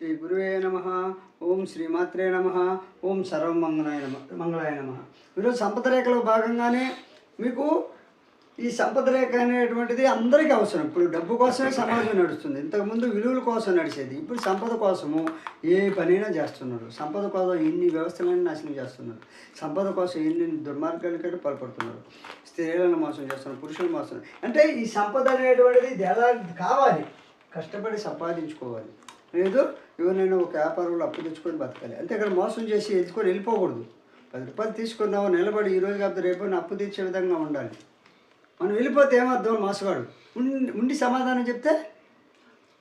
శ్రీ గురువే నమ. ఓం శ్రీమాత్రే నమ. ఓం సర్వమంగళాయ నమ మంగళాయ నమ. ఈరోజు సంపద రేఖలో భాగంగానే మీకు ఈ సంపద రేఖ అనేటువంటిది అందరికీ అవసరం. ఇప్పుడు డబ్బు కోసమే సమాజం నడుస్తుంది. ఇంతకుముందు విలువల కోసం నడిచేది. ఇప్పుడు సంపద కోసము ఏ పనైనా చేస్తున్నారు. సంపద కోసం ఎన్ని వ్యవస్థలైనా నాశనం చేస్తున్నారు. సంపద కోసం ఎన్ని దుర్మార్గాలకైనా పాల్పడుతున్నారు. స్త్రీలను మోసం చేస్తున్నారు. పురుషులను మోసం అంటే ఈ సంపద అనేటువంటిది ఎలా కావాలి. కష్టపడి సంపాదించుకోవాలి. లేదు ఎవరైనా ఒక వ్యాపారంలో అప్పు తెచ్చుకొని బతకాలి. అంతే ఇక్కడ మోసం చేసి ఎత్తుకొని వెళ్ళిపోకూడదు. పది రూపాయలు తీసుకున్నావు నిలబడి ఈరోజు కాబట్టి రేపు అప్పు తీర్చే విధంగా ఉండాలి. మనం వెళ్ళిపోతే ఏమర్థం? మోసగాడు. ఉండి ఉండి సమాధానం చెప్తే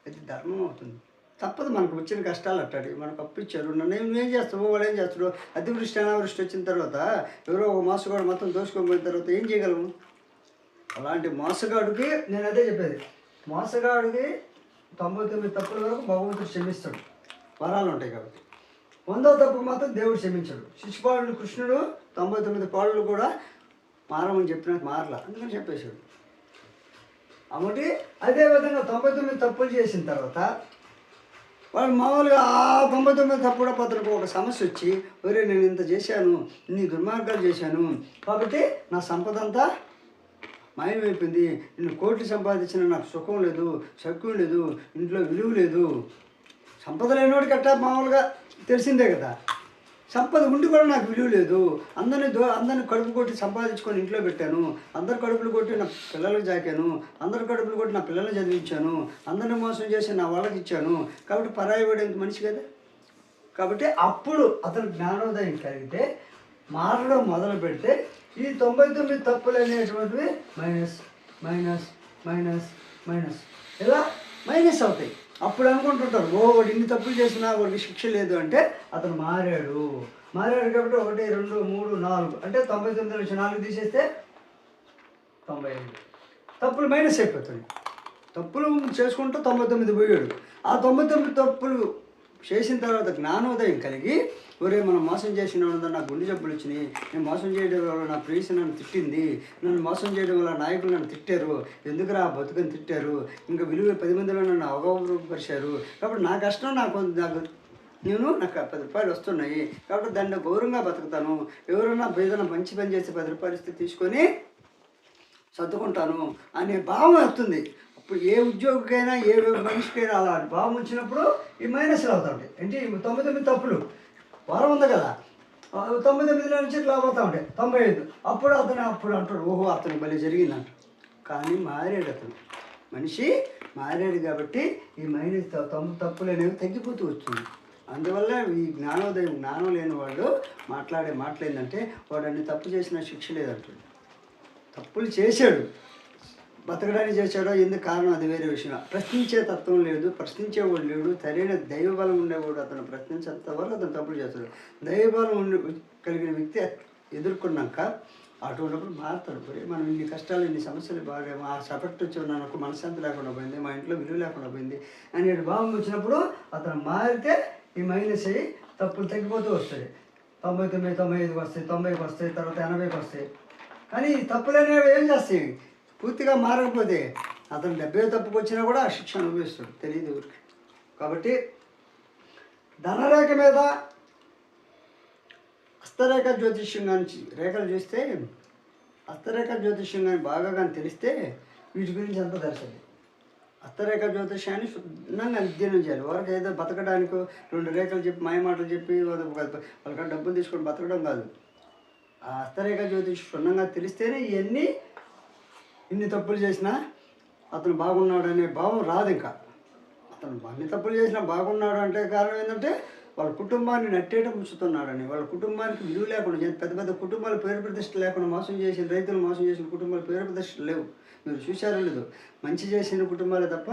అది ధర్మం అవుతుంది. తప్పదు మనకు వచ్చిన కష్టాలు అట్టాడు. మనకు అప్పిచ్చారు నేను ఏం- చేస్తావు? వాళ్ళు ఏం చేస్తాడు అతివృష్టి అనావృష్టి వచ్చిన తర్వాత ఎవరో ఒక మోసగాడు మొత్తం దోసుకొని తర్వాత ఏం చేయగలము? అలాంటి మోసగాడికి నేను అదే చెప్పేది. మోసగాడికి తొంభై తొమ్మిది తప్పుల వరకు భగవంతుడు క్షమిస్తాడు. వరాలు ఉంటాయి కాబట్టి. వందో తప్పు మాత్రం దేవుడు క్షమించాడు. శిశుపాలుడు కృష్ణుడు తొంభై తొమ్మిది పాళ్ళు కూడా మారమని చెప్పినట్టు మారల. అందుకని చెప్పేశాడు. అమ్మటి అదేవిధంగా తొంభై తొమ్మిది తప్పులు చేసిన తర్వాత వాళ్ళు మామూలుగా ఆ తొంభై తొమ్మిది తప్పుడు పత్రకు ఒక సమస్య వచ్చి ఒరే నేను ఇంత చేశాను ఇన్ని దుర్మార్గాలు చేశాను కాబట్టి నా సంపద అంతా మాయమైపోయింది. నేను కోట్లు సంపాదించిన నాకు సుఖం లేదు సౌఖ్యం లేదు ఇంట్లో విలువ లేదు. సంపద లేనివాడికి అట్టా మామూలుగా తెలిసిందే కదా. సంపద ఉండి కూడా నాకు విలువ లేదు. అందరిని దో అందరిని కడుపు కొట్టి సంపాదించుకొని ఇంట్లో పెట్టాను. అందరి కడుపులు కొట్టి నా పిల్లలకు జాకాను. అందరి కడుపులు కొట్టి నా పిల్లల్ని చదివించాను. అందరిని మోసం చేసి నా వాళ్ళకి ఇచ్చాను. కాబట్టి పరాయి వాడేంత మనిషి కదా. కాబట్టి అప్పుడు అతను జ్ఞానోదయం కలిగితే మారడం మొదలు పెడితే ఈ తొంభై తొమ్మిది తప్పులు అనేటువంటివి మైనస్ మైనస్ మైనస్ మైనస్ ఇలా మైనస్ అవుతాయి. అప్పుడు అనుకుంటుంటారు ఓ వాడు ఇన్ని తప్పులు చేసినా వాడికి శిక్ష లేదు అంటే అతను మారాడు. మారాడు కాబట్టి ఒకటి రెండు మూడు నాలుగు. అంటే తొంభై తొమ్మిది నుంచి నాలుగు తీసేస్తే తొంభై ఐదు. తప్పులు మైనస్ అయిపోతాయి. తప్పులు చేసుకుంటూ తొంభై తొమ్మిది పోయాడు. ఆ తొంభై తొమ్మిది తప్పులు చేసిన తర్వాత జ్ఞానోదయం కలిగి ఒరే మనం మోసం చేసిన వాళ్ళ నాకు గుండె జబ్బులు వచ్చినాయి నేను మోసం చేయడం వల్ల నా ప్రేయసి నన్ను తిట్టింది నన్ను మోసం చేయడం వల్ల నాయకులు నన్ను తిట్టారు ఎందుకురా ఆ బతుకని తిట్టారు ఇంకా విలువ పది మందిలో నన్ను అవగౌరవపరిచారు. కాబట్టి నా కష్టం నాకు నాకు నేను నాకు పది రూపాయలు వస్తున్నాయి. కాబట్టి దాన్ని గౌరవంగా బతుకుతాను. ఎవరైనా ఏదైనా మంచి పని చేసి పది రూపాయలు ఇస్తే తీసుకొని సర్దుకుంటాను అనే భావం వస్తుంది. ఇప్పుడు ఏ ఉద్యోగికైనా ఏ మనిషికైనా అలా భావం వచ్చినప్పుడు ఈ మైనస్లు అవుతా ఉంటాయి. అంటే తొమ్మిది తొంభై తొమ్మిది తప్పులు. వారం ఉంది కదా. తొమ్మిది తొంభై తొమ్మిదిలో నుంచి ఇట్లా పోతా ఉంటాయి. తొంభై ఐదు. అప్పుడు అతను అప్పుడు అంటాడు ఓహో అతను భలే జరిగిందంట. కానీ మారాడు అతను. మనిషి మారాడు కాబట్టి ఈ మైనస్ త- తొంభై తప్పులు అనేవి తగ్గిపోతూ వస్తుంది అందువల్ల ఈ జ్ఞానోదయం జ్ఞానం లేని వాళ్ళు మాట్లాడే మాటలు ఏంటంటే వాడు అన్ని తప్పు చేసినా శిక్ష లేదంటాడు. తప్పులు చేశాడు. బతకడానికి చేశాడో ఎందుకు కారణం అది వేరే విషయం. ప్రశ్నించే తత్వం లేదు ప్రశ్నించేవాడు లేడు సరైన దైవబలం ఉండేవాడు అతను ప్రశ్నించేంత వరకు అతను తప్పులు చేస్తాడు. దైవబలం ఉండి కలిగిన వ్యక్తి ఎదుర్కొన్నాక అటువంటిప్పుడు మారుతాడు. పోయి మనం ఇన్ని కష్టాలు ఇన్ని సమస్యలు బాగా ఆ సపట్టు వచ్చి నాకు మనశ్శాంతి లేకుండా పోయింది మా ఇంట్లో విలువ లేకుండా పోయింది అనే భావం వచ్చినప్పుడు అతను మారితే ఈ మైనస్ అయ్యి తప్పులు తగ్గిపోతూ వస్తాయి. తొంభై తొమ్మిది తొంభై ఐదుకి వస్తాయి తొంభైకి వస్తాయి తర్వాత ఎనభైకి వస్తాయి. కానీ ఈ తప్పులు అనేవి ఏం చేస్తాయి? పూర్తిగా మారకపోతే అతను డెబ్బై తప్పుకొచ్చినా కూడా ఆ శిక్ష అనుభవిస్తాడు. తెలియదు ఊరికి. కాబట్టి ధనరేఖ మీద హస్తరేఖ జ్యోతిష్యం కానీ రేఖలు చూస్తే హస్తరేఖ జ్యోతిష్యం కానీ బాగా కానీ తెలిస్తే వీటి గురించి అంత దర్శనం హస్తరేఖ జ్యోతిష్యాన్ని శుద్ధంగా అధ్యయనం చేయాలి. వారికి ఏదో బతకడానికి రెండు రేఖలు చెప్పి మాయ మాటలు చెప్పి వాళ్ళకి డబ్బులు తీసుకొని బతకడం కాదు. ఆ హస్తరేఖ జ్యోతిష్యం క్షుణ్ణంగా తెలిస్తేనే ఇవన్నీ ఇన్ని తప్పులు చేసినా అతను బాగున్నాడు అనే భావం రాదు ఇంకా. అతను అన్ని తప్పులు చేసినా బాగున్నాడు అంటే కారణం ఏంటంటే వాళ్ళ కుటుంబాన్ని నట్టేట ముంచుతున్నాడని వాళ్ళ కుటుంబానికి విలువ లేకుండా పెద్ద పెద్ద కుటుంబాల పేరు ప్రతిష్ట లేకుండా మోసం చేసిన రైతులు మోసం చేసిన కుటుంబాల పేరు ప్రతిష్ట లేవు. మీరు చూశారో లేదు? మంచి చేసిన కుటుంబాలే తప్ప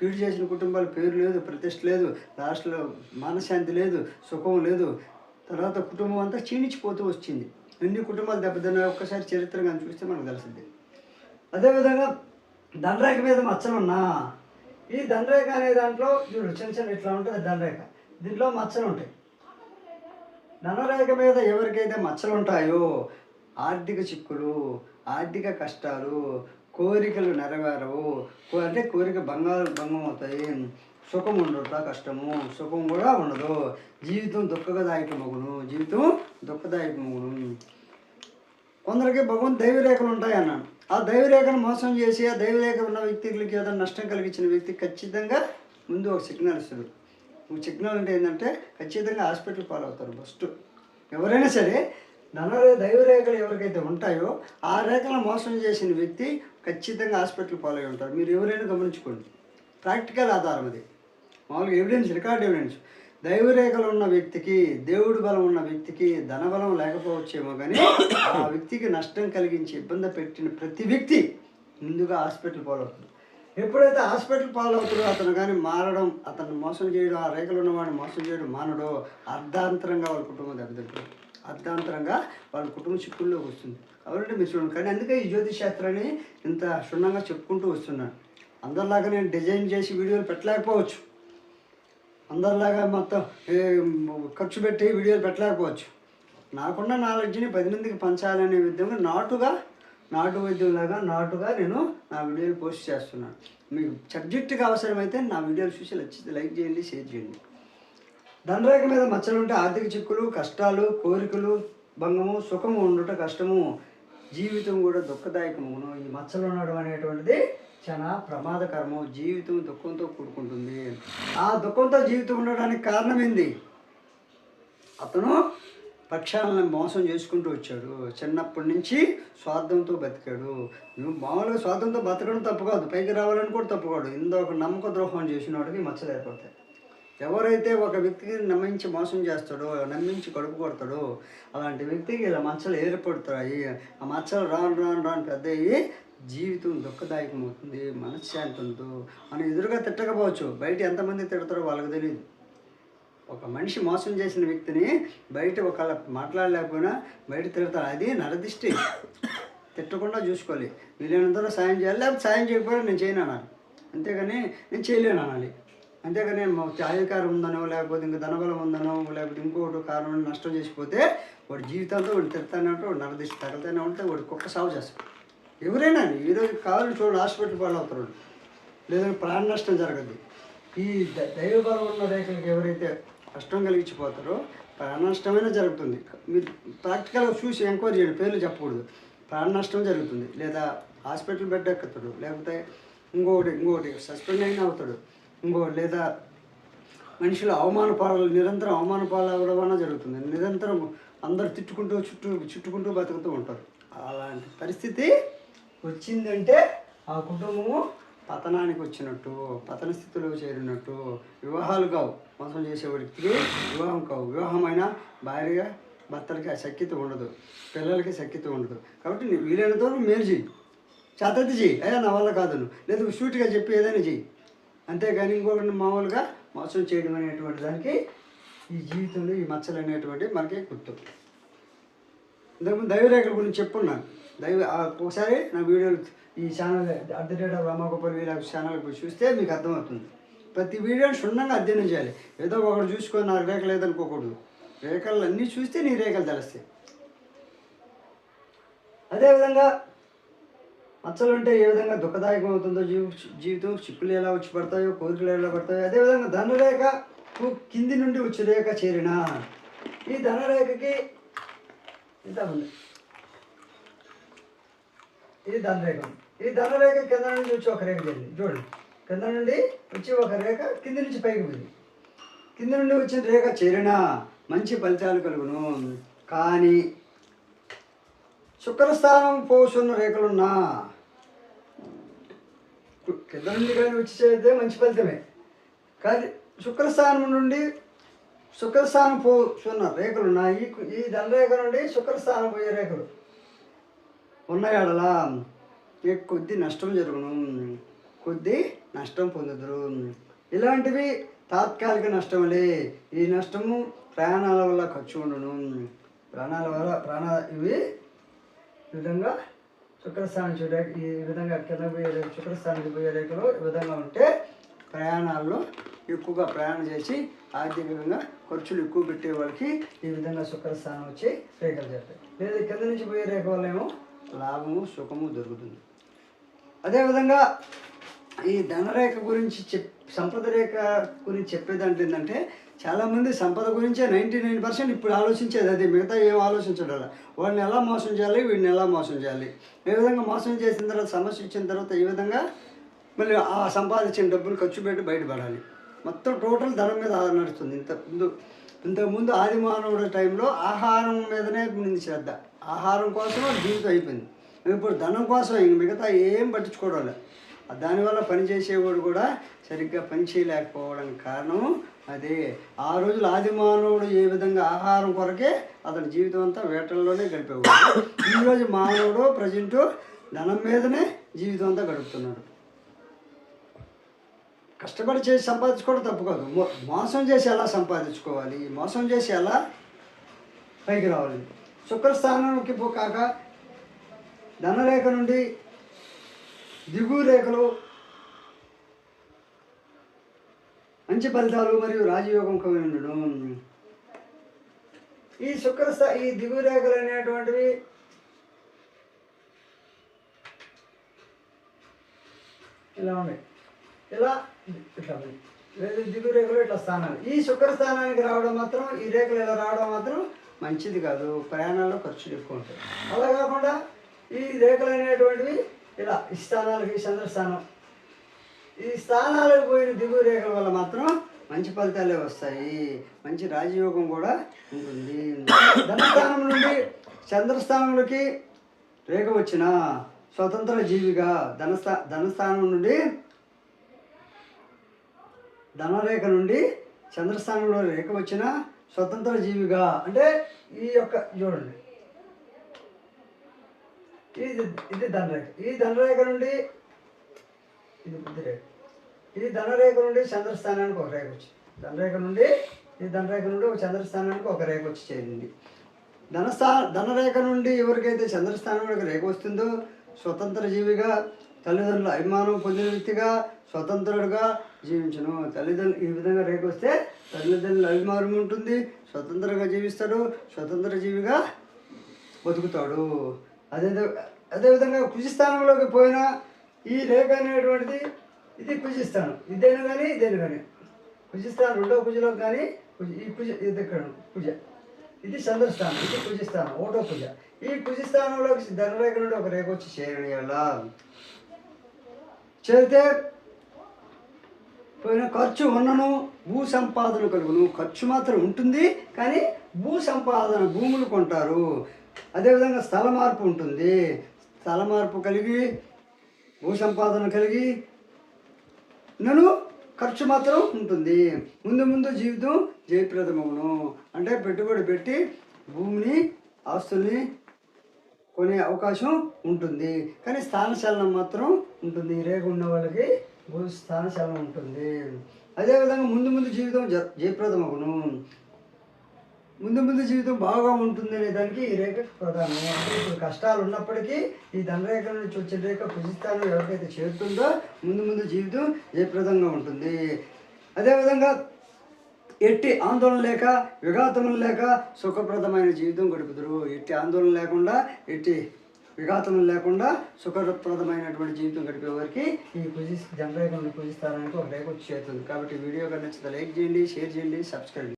కీడు చేసిన కుటుంబాల పేరు లేదు ప్రతిష్ట లేదు లాస్ట్లో మనశ్శాంతి లేదు సుఖం లేదు. తర్వాత కుటుంబం అంతా క్షీణించిపోతూ వచ్చింది. ఎన్ని కుటుంబాలు దెబ్బతిన్నాయి ఒక్కసారి చరిత్ర కానీ చూస్తే మనకు తెలిసింది. అదేవిధంగా దండరేఖ మీద మచ్చలున్నా ఈ దండరేఖ అనే దాంట్లో చూడు చిన్న చిన్న ఇట్లా ఉంటుంది దండరేఖ. దీంట్లో మచ్చలు ఉంటాయి. ధనరేఖ మీద ఎవరికైతే మచ్చలు ఉంటాయో ఆర్థిక చిక్కులు ఆర్థిక కష్టాలు కోరికలు నెరవేరవు అంటే కోరిక బంగారు భంగం అవుతాయి సుఖం ఉండట కష్టము? సుఖం కూడా ఉండదు. జీవితం దుఃఖదాయకమగును. జీవితం దుఃఖదాయకమగును. కొందరికి భగవంతు దైవరేఖలు ఉంటాయి అన్నాను ఆ దైవరేఖను మోసం చేసి ఆ దైవరేఖ ఉన్న వ్యక్తులకి ఏదైనా నష్టం కలిగించిన వ్యక్తి ఖచ్చితంగా ముందు ఒక సిగ్నల్ ఇస్తుంది ఒక సిగ్నల్ అంటే ఏంటంటే ఖచ్చితంగా హాస్పిటల్ పాలవుతారు ఫస్ట్. ఎవరైనా సరే ధనరే దైవరేఖలు ఎవరికైతే ఉంటాయో ఆ రేఖలను మోసం చేసిన వ్యక్తి ఖచ్చితంగా హాస్పిటల్ పాలై ఉంటారు మీరు ఎవరైనా గమనించుకోండి. ప్రాక్టికల్ ఆధారం అది. మామూలుగా ఎవిడెన్స్ రికార్డ్ ఎవిడెన్స్ దైవరేఖలు ఉన్న వ్యక్తికి దేవుడి బలం ఉన్న వ్యక్తికి ధనబలం లేకపోవచ్చేమో కానీ ఆ వ్యక్తికి నష్టం కలిగించి ఇబ్బంది పెట్టిన ప్రతి వ్యక్తి ముందుగా హాస్పిటల్ పాలవుతుంది. ఎప్పుడైతే హాస్పిటల్ పాలవుతుందో అతను కానీ మారడం అతను మోసం చేయడం ఆ రేఖలు ఉన్నవాడిని మోసం చేయడం మానడో అర్ధాంతరంగా వాళ్ళ కుటుంబం దెబ్బతింటుంది. అర్ధాంతరంగా వాళ్ళ కుటుంబ చిక్కుల్లోకి వస్తుంది. కాబట్టి మీరు చూడండి కానీ అందుకే ఈ జ్యోతిష్ శాస్త్రాన్ని ఇంత క్షుణ్ణంగా చెప్పుకుంటూ వస్తున్నాను అందరిలాగా నేను డిజైన్ చేసి వీడియోలు పెట్టలేకపోవచ్చు. అందరిలాగా మొత్తం ఏ, ఖర్చు పెట్టి వీడియోలు పెట్టలేకపోవచ్చు. నాకున్న నాలెడ్జ్ని పది మందికి పంచాలనే విధంగా నాటుగా నాటు వైద్యులాగా నాటుగా నేను నా వీడియోలు పోస్ట్ చేస్తున్నాను. మీకు సబ్జెక్టుకి అవసరమైతే నా వీడియోలు చూసి నచ్చితే లైక్ చేయండి షేర్ చేయండి. ధనరేఖ మీద మచ్చలు ఉంటే ఆర్థిక చిక్కులు కష్టాలు కోరికలు భంగము సుఖము ఉండటం కష్టము జీవితం కూడా దుఃఖదాయకమును. ఈ మచ్చలు ఉండడం అనేటువంటిది చాలా ప్రమాదకరము జీవితం దుఃఖంతో కూడుకుంటుంది. ఆ దుఃఖంతో జీవితం ఉండడానికి కారణం ఏంది? అతను పక్షాలను మోసం చేసుకుంటూ వచ్చాడు. చిన్నప్పటి నుంచి స్వార్థంతో బతికాడు. నువ్వు మామూలుగా స్వార్థంతో బతకడం తప్పు కాదు. పైకి రావాలని కూడా తప్పు కాదు. ఇందో ఒక నమ్మక ద్రోహం చేసిన వాడికి మచ్చలు ఏర్పడతాయి. ఎవరైతే ఒక వ్యక్తికి నమ్మించి మోసం చేస్తాడో నమ్మించి కడుపు కొడతాడో అలాంటి వ్యక్తికి ఇలా మచ్చలు ఏర్పడతాయి. ఆ మచ్చలు రాను రాను రాను పెద్ద అయ్యి జీవితం దుఃఖదాయకం అవుతుంది మనశ్శాంతి ఉండదు మనం ఎదురుగా తిట్టకపోవచ్చు. బయట ఎంతమంది తిడతారో వాళ్ళకి తెలియదు ఒక మనిషి మోసం చేసిన వ్యక్తిని బయట ఒకళ్ళ మాట్లాడలేకపోయినా బయట తిడతారు. అది నరదిష్టి. తిట్టకుండా చూసుకోవాలి. వీలైనంతలో సాయం చేయాలి. లేకపోతే సాయం చేయకపోయినా నేను చేయను అనాలి. అంతేగాని నేను చేయలేను అనాలి. అంతేగాని మాకు అధికారం ఉందనో లేకపోతే ఇంకా ధనబలం ఉందనో లేకపోతే ఇంకోటి కారణం నష్టం చేసిపోతే వాడి జీవితంతో వాడు తిడతానే ఉంటే వాడు నరదిష్టి తగలుతూనే ఉంటే వాడు కుక్క సాగు చేస్తాడు. ఎవరైనా ఈరోజు కావాలని చూడండి హాస్పిటల్ పాలవుతారు లేదంటే ప్రాణ నష్టం జరగదు. ఈ ద- దైవబలం ఉన్న రేఖలకు ఎవరైతే కష్టం కలిగించిపోతారో ప్రాణ నష్టమైనా జరుగుతుంది. మీరు ప్రాక్టికల్గా చూసి ఎంక్వైరీ చేయండి పేర్లు చెప్పకూడదు. ప్రాణ నష్టం జరుగుతుంది. లేదా హాస్పిటల్ బెడ్ ఎక్కుతాడు లేకపోతే ఇంకొకటి ఇంకొకటి సస్పెండ్ అయినా అవుతాడు. ఇంకో లేదా మనుషులు అవమాన పాలు నిరంతరం అవమాన పాలు అవ్వడం జరుగుతుంది. నిరంతరం అందరు తిట్టుకుంటూ చుట్టూ చుట్టుకుంటూ బతుకుతూ ఉంటారు. అలాంటి పరిస్థితి వచ్చిందంటే ఆ కుటుంబము పతనానికి వచ్చినట్టు పతన స్థితిలో చేరినట్టు వివాహాలు కావు. మోసం చేసే వ్యక్తికి వివాహం కావు. వివాహమైన భార్యగా భర్తలకి ఆ శక్యత ఉండదు. పిల్లలకి శక్యత ఉండదు. కాబట్టి నీ వీలైనంత వరకు మేలు చేయి చేతది చెయ్యి. అయ్యా నా వల్ల కాదు లేదు షూట్గా చెప్పి ఏదైనా చెయ్యి. అంతేగాని ఇంకొకటి మామూలుగా మోసం చేయడం అనేటువంటి దానికి ఈ జీవితంలో ఈ మచ్చలు అనేటువంటి మనకి గుర్తు. ఇంతకుముందు దైవరేఖల గురించి చెప్పున్నాను. దైవ ఒకసారి నా వీడియోలు ఈ channel at the rate of వీళ్ళ ఛానల్ చూస్తే మీకు అర్థమవుతుంది. ప్రతి వీడియోని క్షుణ్ణంగా అధ్యయనం చేయాలి. ఏదో ఒకటి చూసుకొని నాకు రేఖ లేదనుకోకూడదు రేఖలు అన్నీ చూస్తే నీ రేఖలు తెలుస్తాయి. అదేవిధంగా మచ్చలు ఉంటే ఏ విధంగా దుఃఖదాయకం అవుతుందో జీవి జీవితం చిక్కులు ఎలా వచ్చి పడతాయో కోరికలు ఎలా పడతాయో అదేవిధంగా ధనరేఖ కింది నుండి వచ్చి రేఖ చేరిన. ఈ ధనురేఖకి ఇంత ఉంది. ఇది ధనరేఖ ఈ ధనరేఖ కింద నుండి వచ్చి ఒక రేఖ చేరింది. చూడండి. కింద నుండి వచ్చి ఒక రేఖ కింది నుంచి పైకి పోయింది. కింద నుండి వచ్చిన రేఖ చేరిన మంచి ఫలితాలు కలుగును. కానీ శుక్రస్థానం పోసున్న రేఖలున్నా. కింద నుండి కానీ వచ్చి చేస్తే మంచి ఫలితమే. కానీ శుక్రస్థానం నుండి శుక్రస్థానం పోసున్న రేఖలు ఉన్నాయి ఈ- ధనరేఖ నుండి శుక్రస్థానం పోయే రేఖలు ఉన్నాయాడలా ఈ కొద్ది నష్టం జరుగును. కొద్ది నష్టం పొందుదురు. ఇలాంటివి తాత్కాలిక నష్టములే. ఈ నష్టము ప్రయాణాల వల్ల ఖర్చు ఉండును. ప్రాణాల వల్ల ప్రాణ ఇవి ఈ విధంగా శుక్రస్థానం చూడే ఈ విధంగా కింద పోయే రేఖ శుక్రస్థానానికి పోయే రేఖలు ఈ విధంగా ఉంటే ప్రయాణాల్లో ఎక్కువగా ప్రయాణం చేసి ఆర్థికంగా ఖర్చులు ఎక్కువ పెట్టే వాళ్ళకి ఈ విధంగా శుక్రస్థానం వచ్చి రేఖలు చేస్తాయి లేదా కింద నుంచి పోయే రేఖ వల్ల ఏమో లాభము సుఖము దొరుకుతుంది. అదేవిధంగా ఈ ధనరేఖ గురించి చెప్ సంపద రేఖ గురించి చెప్పేదంటే ఏంటంటే చాలామంది సంపద గురించే నైంటీ నైన్ పర్సెంట్ ఇప్పుడు ఆలోచించేది అది మిగతా ఏం ఆలోచించడం వాడిని ఎలా మోసం చేయాలి వీడిని ఎలా మోసం చేయాలి? ఏ విధంగా మోసం చేసిన తర్వాత సమస్య ఇచ్చిన తర్వాత ఈ విధంగా మళ్ళీ ఆ సంపాదించిన డబ్బులు ఖర్చు పెట్టి బయటపడాలి. మొత్తం టోటల్ ధనం మీద ఆధార నడుస్తుంది ఇంత ముందు ఇంతకుముందు ఆది మానవుడి టైంలో ఆహారం మీదనే ఉంది శ్రద్ధ. ఆహారం కోసం జీవితం అయిపోయింది. ఇప్పుడు ధనం కోసం ఇంక మిగతా ఏం పట్టించుకోవడం లేదు. దానివల్ల పనిచేసేవాడు కూడా సరిగ్గా పని చేయలేకపోవడానికి కారణం అదే ఆ రోజులు ఆది మానవుడు ఏ విధంగా ఆహారం కొరకే అతని జీవితం అంతా వేటల్లోనే గడిపేవాడు ఈరోజు మానవుడు ప్రజెంట్ ధనం మీదనే జీవితం అంతా గడుపుతున్నాడు. కష్టపడి చేసి సంపాదించుకోవడం తప్పు కాదు. మోసం చేసి ఎలా సంపాదించుకోవాలి? మోసం చేసి ఎలా పైకి రావాలి? శుక్రస్థానానికి పోకాక ధనరేఖ నుండి దిగువ రేఖలో మంచి ఫలితాలు మరియు రాజయోగం కలిగి ఉండడం ఈ శుక్రస్థ ఈ దిగువ రేఖలు అనేటువంటివి ఇలా ఉన్నాయి. ఇలా ఇట్లా లేదు దిగువ రేఖలు ఇట్లా స్థానాలు. ఈ శుక్ర స్థానానికి రావడం మాత్రం ఈ రేఖలు ఇలా రావడం మాత్రం మంచిది కాదు. ప్రయాణాల్లో ఖర్చులు ఎక్కువ ఉంటాయి అలా కాకుండా ఈ రేఖలు అనేటువంటివి ఇలా ఈ స్థానాలకి చంద్రస్థానం ఈ స్థానాలకు పోయిన దిగువ రేఖల వల్ల మాత్రం మంచి ఫలితాలే వస్తాయి. మంచి రాజయోగం కూడా ఉంటుంది. ధనస్థానం నుండి చంద్రస్థానంలోకి రేఖ వచ్చిన స్వతంత్ర జీవిగా ధనస్థా ధనస్థానం నుండి ధనరేఖ నుండి చంద్రస్థానంలో రేఖ వచ్చిన స్వతంత్ర జీవిగా అంటే ఈ యొక్క చూడండి. ఇది ఇది ధనరేఖ. ఈ ధనరేఖ నుండి ఇది బుద్ధి రేఖ. ఇది ధనరేఖ నుండి చంద్రస్థానానికి ఒక రేఖ వచ్చి ధనరేఖ నుండి ఇది ధనరేఖ నుండి ఒక చంద్రస్థానానికి ఒక రేఖ వచ్చి చేరింది. ధనస్థా ధనరేఖ నుండి ఎవరికైతే చంద్రస్థానంలోకి రేఖ వస్తుందో స్వతంత్ర జీవిగా తల్లిదండ్రుల అభిమానం పొందిన వ్యక్తిగా స్వతంత్రుడుగా జీవించను. తల్లిదండ్రులు ఈ విధంగా రేఖ వస్తే తల్లిదండ్రుల అభిమానం ఉంటుంది స్వతంత్రంగా జీవిస్తాడు స్వతంత్ర జీవిగా బతుకుతాడు. అదే అదేవిధంగా కుజిస్థానంలోకి పోయిన ఈ రేఖ అనేటువంటిది ఇది కుజిస్థానం. ఇదేను కానీ ఇదేను కానీ కుజిస్థానం రెండో కుజలో కానీ ఈ కుజ ఇది ఇక్కడ కుజ. ఇది చంద్రస్థానం ఇది కుజిస్థానం ఒకటో కుజ. ఈ కుజిస్థానంలోకి ధనరేఖ నుండి ఒక రేఖ వచ్చి చేరనియాల. చేరితే పోయిన ఖర్చు ఉన్నను భూ సంపాదన కలుగును. ఖర్చు మాత్రం ఉంటుంది కానీ భూ సంపాదన భూములు కొంటారు. అదేవిధంగా స్థల మార్పు ఉంటుంది. స్థల మార్పు కలిగి భూ సంపాదన కలిగి నన్ను ఖర్చు మాత్రం ఉంటుంది. ముందు ముందు జీవితం జయప్రదమవును. అంటే పెట్టుబడి పెట్టి భూమిని ఆస్తుల్ని కొనే అవకాశం ఉంటుంది. కానీ స్థానచలనం మాత్రం ఉంటుంది. రేగు ఉన్న వాళ్ళకి భూ స్థానచలనం ఉంటుంది. అదేవిధంగా ముందు ముందు జీవితం జ జయప్రదమగును ముందు ముందు జీవితం బాగా ఉంటుంది అనే దానికి ఈ రేఖ ప్రధానం ఇప్పుడు కష్టాలు ఉన్నప్పటికీ ఈ ధనరేఖ నుంచి వచ్చే రేఖ కుజిస్థానం ఎవరికైతే చేరుతుందో ముందు ముందు జీవితం జయప్రదంగా ఉంటుంది. అదేవిధంగా ఎట్టి ఆందోళన లేక విఘాతములు లేక సుఖప్రదమైన జీవితం గడుపుతురు ఎట్టి ఆందోళన లేకుండా ఎట్టి విఘాతములు లేకుండా సుఖప్రదమైనటువంటి జీవితం గడిపే వారికి ఈ కుజి జనరేఖను పూజిస్తారనికి ఒక రేఖ వచ్చి చేరుతుంది. కాబట్టి వీడియో కన్నా నచ్చితే లైక్ చేయండి షేర్ చేయండి సబ్స్క్రైబ్